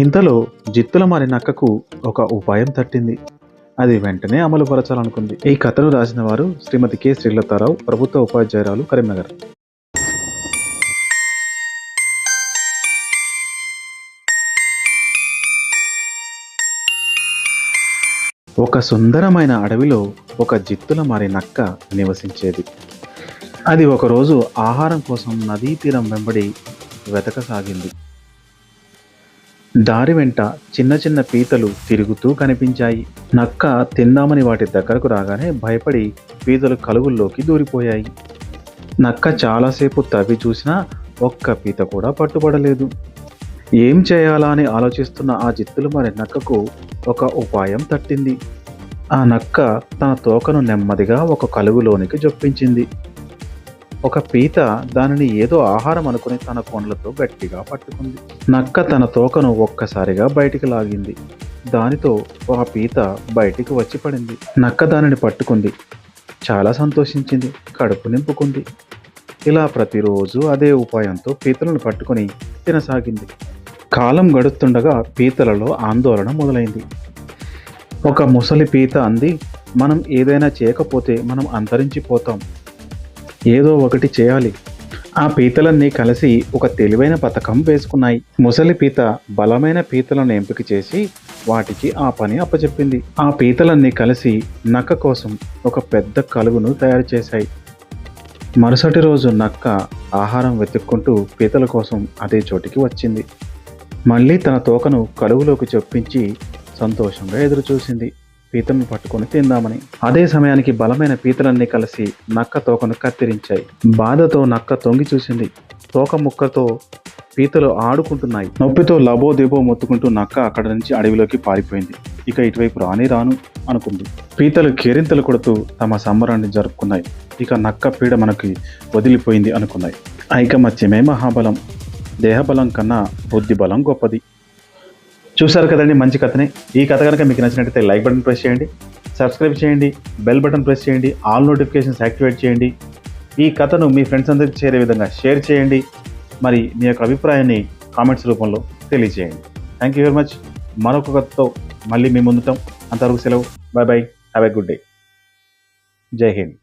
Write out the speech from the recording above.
ఇంతలో జిత్తుల మారి నక్కకు ఒక ఉపాయం తట్టింది. అది వెంటనే అమలుపరచాలనుకుంది ఈ కథను రాసిన వారు శ్రీమతి కె. శ్రీలతారావు ప్రభుత్వ ఉపాధ్యాయురాలు కరీంనగర్. ఒక సుందరమైన అడవిలో ఒక జిత్తుల మారి నక్క నివసించేది. అది ఒకరోజు ఆహారం కోసం నదీ తీరం వెంబడి వెతకసాగింది. దారి వెంట చిన్న చిన్న పీతలు తిరుగుతూ కనిపించాయి. నక్క తిందామని వాటి దగ్గరకు రాగానే భయపడి పీతలు కలుగుల్లోకి దూరిపోయాయి. నక్క చాలాసేపు తవ్వి చూసినా ఒక్క పీత కూడా పట్టుబడలేదు. ఏం చేయాలా అని ఆలోచిస్తున్న ఆ జిత్తులు మరి నక్కకు ఒక ఉపాయం తట్టింది. ఆ నక్క తన తోకను నెమ్మదిగా ఒక కలుగులోనికి జొప్పించింది. ఒక పీత దానిని ఏదో ఆహారం అనుకుని తన కొండ్లతో గట్టిగా పట్టుకుంది. నక్క తన తోకను ఒక్కసారిగా బయటికి లాగింది. దానితో ఒక పీత బయటికి వచ్చి పడింది. నక్క దానిని పట్టుకుంది. చాలా సంతోషించింది. కడుపు నింపుకుంది. ఇలా ప్రతిరోజు అదే ఉపాయంతో పీతలను పట్టుకొని తినసాగింది. కాలం గడుస్తుండగా పీతలలో ఆందోళన మొదలైంది. ఒక ముసలి పీత అంది మనం ఏదైనా చేయకపోతే మనం అంతరించిపోతాం. ఏదో ఒకటి చేయాలి. ఆ పీతలన్నీ కలిసి ఒక తెలివైన పథకం వేసుకున్నాయి. ముసలి పీత బలమైన పీతలను ఎంపిక చేసి వాటికి ఆ పని అప్పచెప్పింది. ఆ పీతలన్నీ కలిసి నక్క కోసం ఒక పెద్ద కలుగును తయారు చేశాయి. మరుసటి రోజు నక్క ఆహారం వెతుక్కుంటూ పీతల కోసం అదే చోటికి వచ్చింది. మళ్ళీ తన తోకను కలుగులోకి చొప్పించి సంతోషంగా ఎదురుచూసింది. పీతలను పట్టుకొని తిందామని. అదే సమయానికి బలమైన పీతలన్నీ కలిసి నక్క తోకను కత్తిరించాయి. బాధతో నక్క తొంగి చూసింది. తోక ముక్కతో పీతలు ఆడుకుంటున్నాయి. నొప్పితో లబో దేబో మొత్తుకుంటూ నక్క అక్కడ నుంచి అడవిలోకి పారిపోయింది. ఇక ఇటువైపు రాని రాను అనుకుంది. పీతలు కేరింతలు కొడుతూ తమ సంబరాన్ని జరుపుకున్నాయి. ఇక నక్క పీడ మనకి వదిలిపోయింది అనుకున్నాయి. ఐకమత్యమే మహాబలం. దేహబలం కన్నా బుద్ధి బలం గొప్పది. చూశారు కదండి మంచి కథని. ఈ కథ కనుక మీకు నచ్చినట్టయితే లైక్ బటన్ ప్రెస్ చేయండి సబ్స్క్రైబ్ చేయండి బెల్ బటన్ ప్రెస్ చేయండి ఆల్ నోటిఫికేషన్స్ యాక్టివేట్ చేయండి. ఈ కథను మీ ఫ్రెండ్స్ అందరికీ చేరే విధంగా షేర్ చేయండి. మరి మీ యొక్క అభిప్రాయాన్ని కామెంట్స్ రూపంలో తెలియజేయండి. థ్యాంక్ యూ వెరీ మచ్ మరొక కథతో మళ్ళీ మేము ముందుతాం అంతవరకు సెలవు. Bye bye have a good day Jai Hind.